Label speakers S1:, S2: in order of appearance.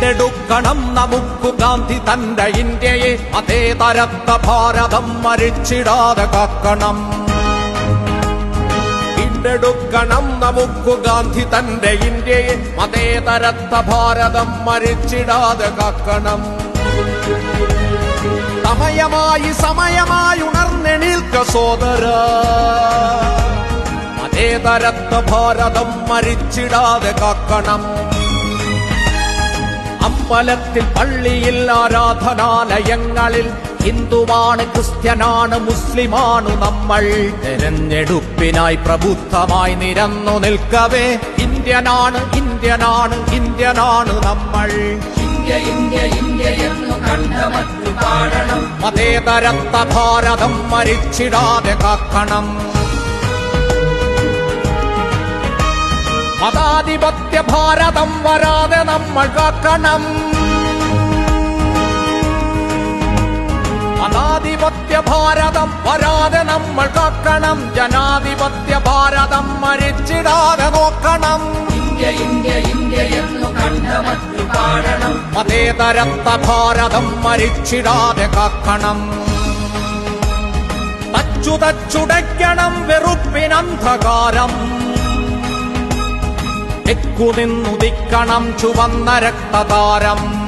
S1: വീണ്ടെടുക്കണം നമുക്ക് ഗാന്ധി തന്റെ ഇന്ത്യയെ. അതേ തരത്ത ഭാരതം മരിച്ചിടാതെ കാക്കണം. വീണ്ടെടുക്കണം നമുക്കു ഗാന്ധി തന്റെ ഇന്ത്യയെ. മതേതരത്ത ഭാരതം മരിച്ചിടാതെ കാക്കണം. സമയമായി സമയമായി ഉണർന്നെണീൽക്ക സോദര. മതേതരത്ത ഭാരതം മരിച്ചിടാതെ കാക്കണം. അമ്പലത്തിൽ പള്ളിയിൽ ആരാധനാലയങ്ങളിൽ ഹിന്ദുവാണ് ക്രിസ്ത്യനാണ് മുസ്ലിമാണ് നമ്മൾ. തെരഞ്ഞെടുപ്പിനായി പ്രബുദ്ധമായി നിരന്നു നിൽക്കവേ. ഇന്ത്യനാണ് ഇന്ത്യനാണ് ഇന്ത്യനാണ് നമ്മൾ. മതേതരത്ത ഭാരതം മരിച്ചിടാതെ കാക്കണം. മതാധിപത്യ ഭാരതം വരാതെ നമ്മൾ കാക്കണം അനാധിപത്യ ഭാരതം വരാതെ നമ്മൾ കാക്കണം ജനാധിപത്യ ഭാരതം മരിച്ചിടാതെ നോക്കണം.
S2: ഇന്ത്യ ഇന്ത്യ ഇന്ത്യ എന്നു കണ്ഠമറ്റു പാടണം.
S1: ഭാരതം മരിച്ചിടാതെ കാക്കണം. തച്ചു തച്ചുടയ്ക്കണം വെറുപ്പിനന്ധകാരം. തെക്കുനിന്നുദിക്കണം ചുവന്ന രക്തതാരം.